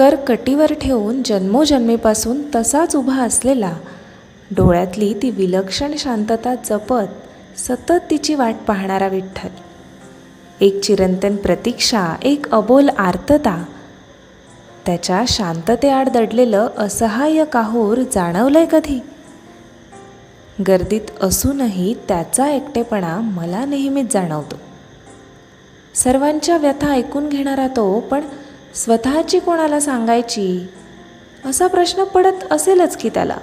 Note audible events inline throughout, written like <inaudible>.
कर कटीवर ठेवून जन्मोजन्मीपासून तसाच उभा असलेला डोळ्यातली ती विलक्षण शांतता जपत सतत तिची वाट पाहणारा विठ्ठल. एक चिरंतन प्रतीक्षा एक अबोल आर्तता त्याच्या शांततेआड दडलेलं असहाय्य काहूर जाणवलंय कधी? गर्दीत असूनही त्याचा एकटेपणा मला नेहमीच जाणवतो. सर्वांच्या व्यथा ऐकून घेणारा तो पण स्वतःची कोणाला सांगायची? असा प्रश्न पडत असेलच की त्याला.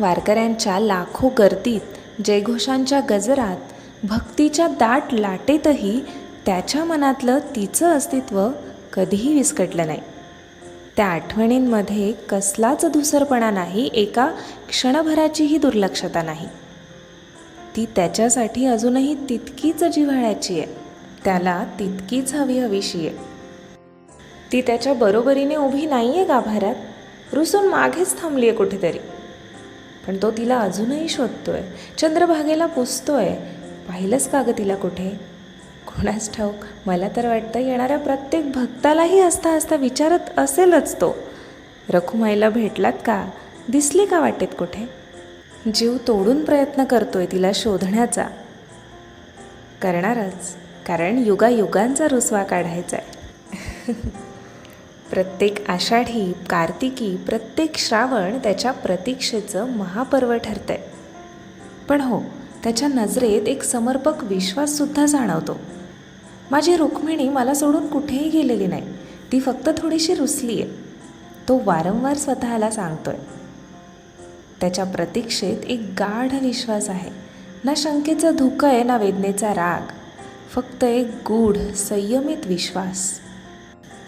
वारकऱ्यांच्या लाखो गर्दीत जयघोषांच्या गजरात भक्तीच्या दाट लाटेतही त्याच्या मनातलं तिचं अस्तित्व कधीही विस्कटलं नाही. त्या आठवणींमध्ये कसलाच धुसरपणा नाही एका क्षणभराचीही दुर्लक्षता नाही. ती त्याच्यासाठी अजूनही तितकीच जिव्हाळ्याची आहे. त्याला तितकीच हवी हवीशी आहे. ती त्याच्या बरोबरीने उभी नाही आहे गाभाऱ्यात. रुसून मागेच थांबली आहे कुठेतरी. पण तो तिला अजूनही शोधतोय. चंद्रभागेला पुसतोय. पाहिलंच का गं तिला कुठे? कोणास ठाऊक मला तर वाटतं येणाऱ्या प्रत्येक भक्तालाही हसता हसता विचारत असेलच तो. रखुमाईला भेटलात का? दिसली का वाटेत कुठे? जीव तोडून प्रयत्न करतोय तिला शोधण्याचा. करणारच. कारण युगायुगांचा रुसवा काढायचा आहे <laughs> प्रत्येक आषाढी कार्तिकी प्रत्येक श्रावण त्याच्या प्रतीक्षेचं महापर्व ठरतंय. पण हो त्याच्या नजरेत एक समर्पक विश्वाससुद्धा जाणवतो. माझी रुक्मिणी मला सोडून कुठेही गेलेली नाही. ती फक्त थोडीशी रुसली आहे तो वारंवार स्वतःला सांगतोय. त्याच्या प्रतीक्षेत एक गाढ विश्वास आहे. ना शंकेचं धुकं आहे ना वेदनेचा राग. फक्त एक गूढ संयमित विश्वास.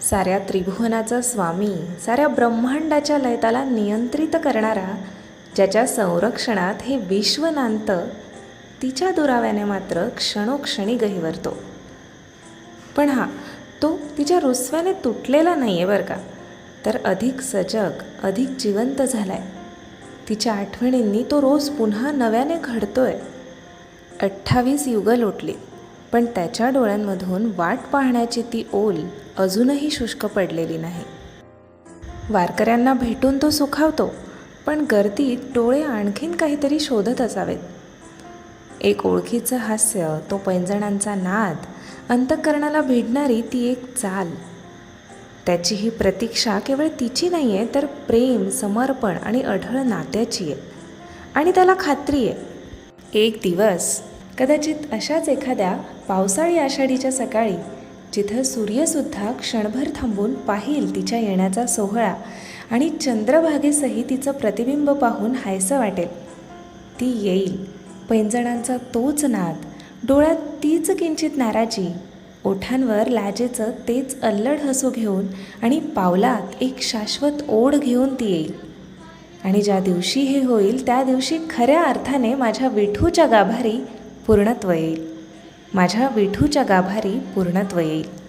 साऱ्या त्रिभुवनाचा स्वामी साऱ्या ब्रह्मांडाच्या लयताला नियंत्रित करणारा ज्याच्या संरक्षणात हे विश्वनांत तिच्या दुराव्याने मात्र क्षणोक्षणी गहिवरतो. पण हा तो तिच्या रुसव्याने तुटलेला नाही आहे बरं का? तर अधिक सजग अधिक जिवंत झाला आहे तिच्या आठवणींनी तो रोज पुन्हा नव्याने घडतोय. अठ्ठावीस युगं लोटली. पण त्याच्या डोळ्यांमधून वाट पाहण्याची ती ओल अजूनही शुष्क पडलेली नाही. वारकऱ्यांना भेटून तो सुखावतो पण गर्दीत डोळे आणखीन काहीतरी शोधत असावेत. एक ओळखीचं हास्य तो पैंजणांचा नाद अंतःकरणाला भिडणारी ती एक चाल. त्याची ही प्रतीक्षा केवळ तिची नाही आहे तर प्रेम समर्पण आणि अढळ नात्याची आहे. आणि त्याला खात्री आहे. एक दिवस कदाचित अशाच एखाद्या पावसाळी आषाढीच्या सकाळी जिथं सूर्यसुद्धा क्षणभर थांबून पाहिल तिच्या येण्याचा सोहळा आणि चंद्रभागेसही तिचं प्रतिबिंब पाहून हायसं वाटेल. ती येईल. पैंजणांचा तोच नाद. डोळ्यात तीच किंचित नाराजी. ओठांवर लाजेचं तेच अल्लड हसू घेऊन आणि पावलात एक शाश्वत ओढ घेऊन ती येईल. आणि ज्या दिवशी हे होईल त्या दिवशी खऱ्या अर्थाने माझ्या विठूच्या गाभारी पूर्णत्व येईल. माझ्या विठूच्या गाभारी पूर्णत्व येईल.